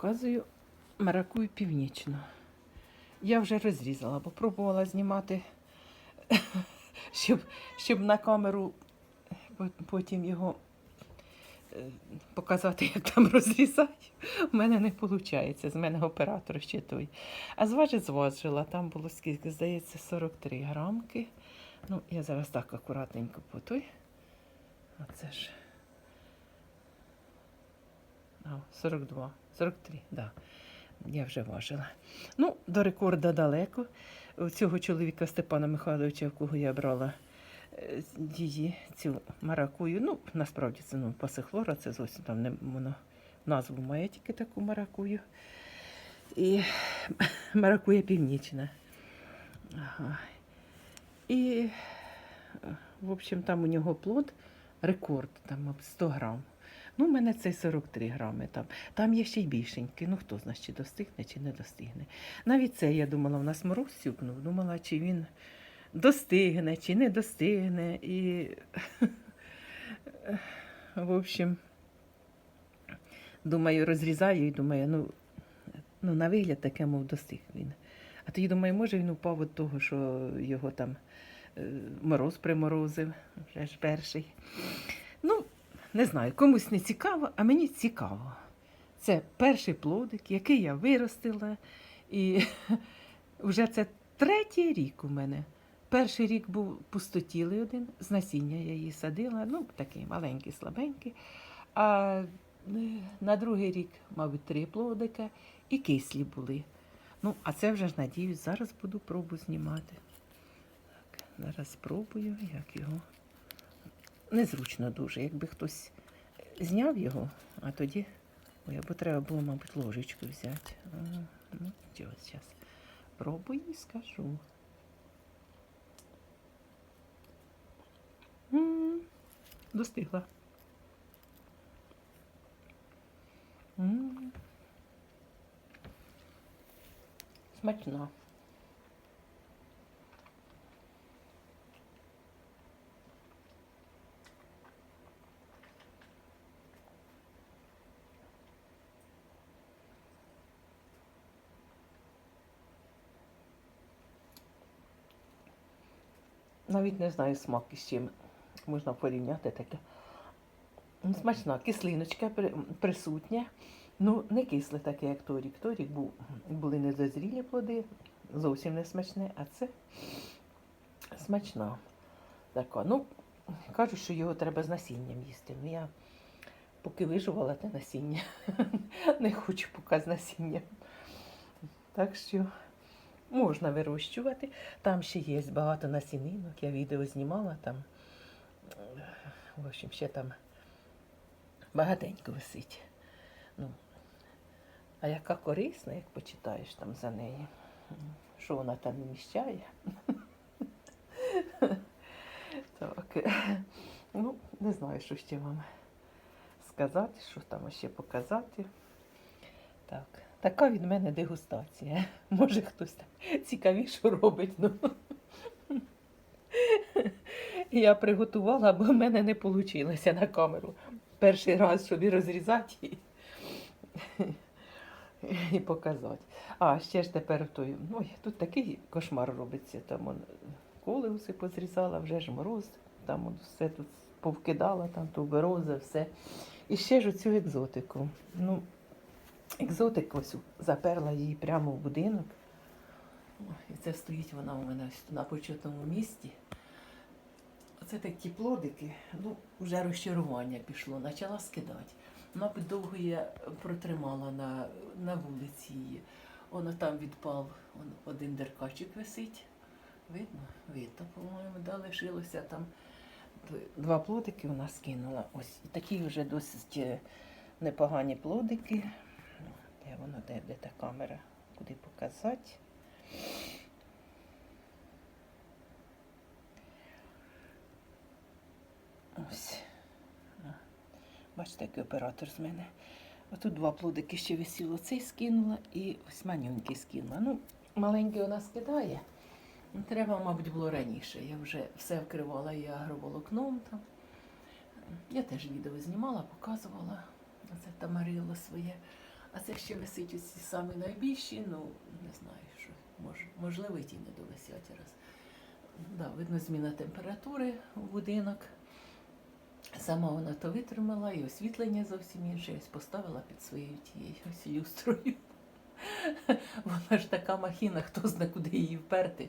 Показую маракую північну. Я вже розрізала, бо пробувала знімати, щоб, щоб на камеру потім його е, показати, як там розрізають. У мене не виходить, з мене оператор ще той. А зважить зважила, там було скільки, здається, 43 грамки. Ну, я зараз так акуратненько по той. Оце ж. А, 42, 43. Да. Я вже важила. Ну, до рекорду далеко. У цього чоловіка Степана Михайловича, в кого я брала е, її, цю маракую. Ну, насправді це ну, пасихлора, це зовсім там не воно назву має тільки таку маракую. І маракуя північна. Ага. І, е, в общем, там у нього плод рекорд, там 100 грам. Ну, у мене цей 43 грами там. Там є ще й більшенький. Ну хто знає, чи достигне, чи не достигне. Навіть це я думала, в нас мороз сюкнув, думала, чи він достигне, чи не достигне. І, в общем, думаю, розрізаю і думаю, ну, ну на вигляд таке, мов достиг він. А тоді думаю, може він упав від того, що його там е, мороз приморозив, вже ж перший. Не знаю, комусь не цікаво, а мені цікаво. Це перший плодик, який я виростила. І вже це третій рік у мене. Перший рік був пустотілий один, з насіння я її садила, ну, такий маленький, слабенький. А е, на другий рік, мабуть, три плодика і кислі були. Ну, а це вже ж надіюсь, зараз буду пробу знімати. Так, зараз спробую, як його. Незручно дуже, якби хтось зняв його, а тоді. Ой, або треба було, мабуть, ложечку взяти. Ну, чого зараз. Пробую і скажу. Достигла. М. Смачно. Навіть не знаю смак із чим можна порівняти таке. Смачна, кислиночка присутня. Ну, не кисле таке, як торік. Торік був, були недозрілі плоди, зовсім не смачне, а це смачна. Така. Ну, кажуть, що його треба з насінням їсти. Ну, я поки вижувала те насіння. Не хочу поки з насінням. Так що можна вирощувати. Там ще є багато насінинок. Я відео знімала там. В общем, ще там багатенько висить. Ну, а яка корисна, як почитаєш там за неї, що вона там вміщає. Так. Ну, не знаю, що ще вам сказати, що там ще показати. Так. Така від мене дегустація. Може хтось там цікавіше робить. Ну. Я приготувала, бо в мене не вийшло на камеру. Перший раз, щоб розрізати і, показати. А, ще ж тепер той. Ой, тут такий кошмар робиться. Там он, колеуси позрізала, вже ж мороз, там он все тут повкидала, там туберози, все. І ще ж оцю екзотику. Ну, екзотик ось заперла її прямо в будинок. І це стоїть вона у мене на почетному місці. Оце такі плодики, ну, вже розчарування пішло, почала скидати. Мабуть, довго я протримала на, на вулиці її. Воно там відпав, он один деркачик висить. Видно? Видно, по-моєму, да, лишилося там. Два плодики вона скинула. Ось і такі вже досить е, непогані плодики. Де воно, де, де та камера? Куди показати? Ось. Бачите, який оператор з мене. Отут два плодики ще висіло. Цей скинула і ось манюнький скинула. Ну, маленький вона скидає. Ну, Треба, мабуть, було раніше. Я вже все вкривала і агроволокном там. Я теж відео знімала, показувала. Оце тамарило своє. А це ще висить ці самі найбільші, ну не знаю, що мож, можливо, ті не довисять раз. Да, видно, зміна температури в будинок. Сама вона то витримала, і освітлення зовсім інше. Ось поставила під своєю тією ось люстрою. Вона ж така махіна, хто зна, куди її вперти.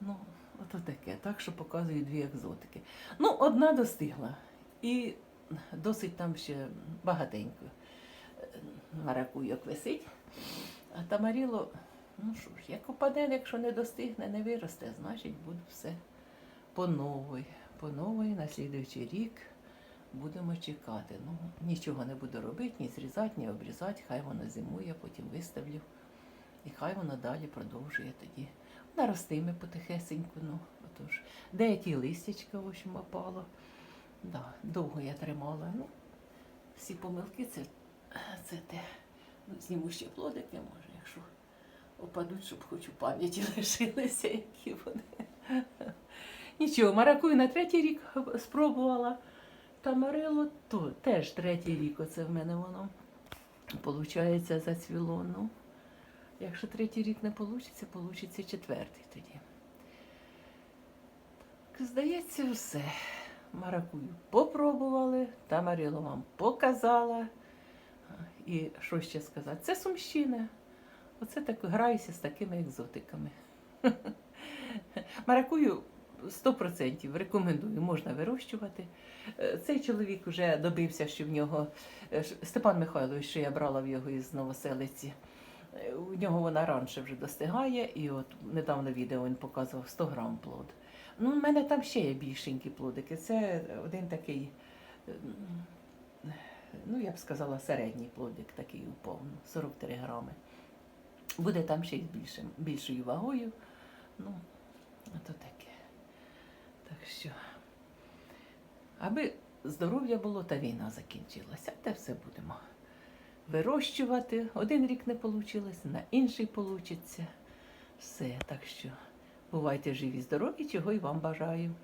Ну, ото таке. Так що показую дві екзотики. Ну, одна достигла. І досить там ще багатенько маракуйок висить. А тамаріло, ну що ж, як опаде, якщо не достигне, не виросте, значить буде все по новій. По новій, на слідуючий рік будемо чекати. Ну, нічого не буду робити, ні зрізати, ні обрізати, хай воно зимує, потім виставлю. І хай воно далі продовжує тоді. Вона ростиме потихесеньку, ну, отож. Деякі листячка, в общем, опало. Да, довго я тримала. Ну, всі помилки це, це те. Ну, зніму ще плодики, може, якщо опадуть, щоб хоч у пам'яті лишилися, які вони. Нічого, маракую на третій рік спробувала. Тамарило то теж третій рік, оце в мене воно. Получається, зацвіло. Ну, якщо третій рік не вийде, вийде четвертий тоді. Здається, все. Маракую попробували, Тамарило вам показала. І що ще сказати? Це Сумщина. Оце так граюся з такими екзотиками. Маракую 100% рекомендую, можна вирощувати. Е, Цей чоловік вже добився, що в нього е, Степан Михайлович, що я брала в його із Новоселиці. е, У нього вона раніше вже достигає, і от недавно відео він показував 100 грам плод. Ну, у мене там ще є більшенькі плодики. Це один такий, ну я б сказала, середній плодик, такий упав, ну, 43 грами. Буде там ще й з більшим, більшою вагою. Ну, ото таке. Так що, аби здоров'я було та війна закінчилася, те все будемо вирощувати. Один рік не вийшло, на інший вийде. Все, так що бувайте живі, здорові, чого і вам бажаю.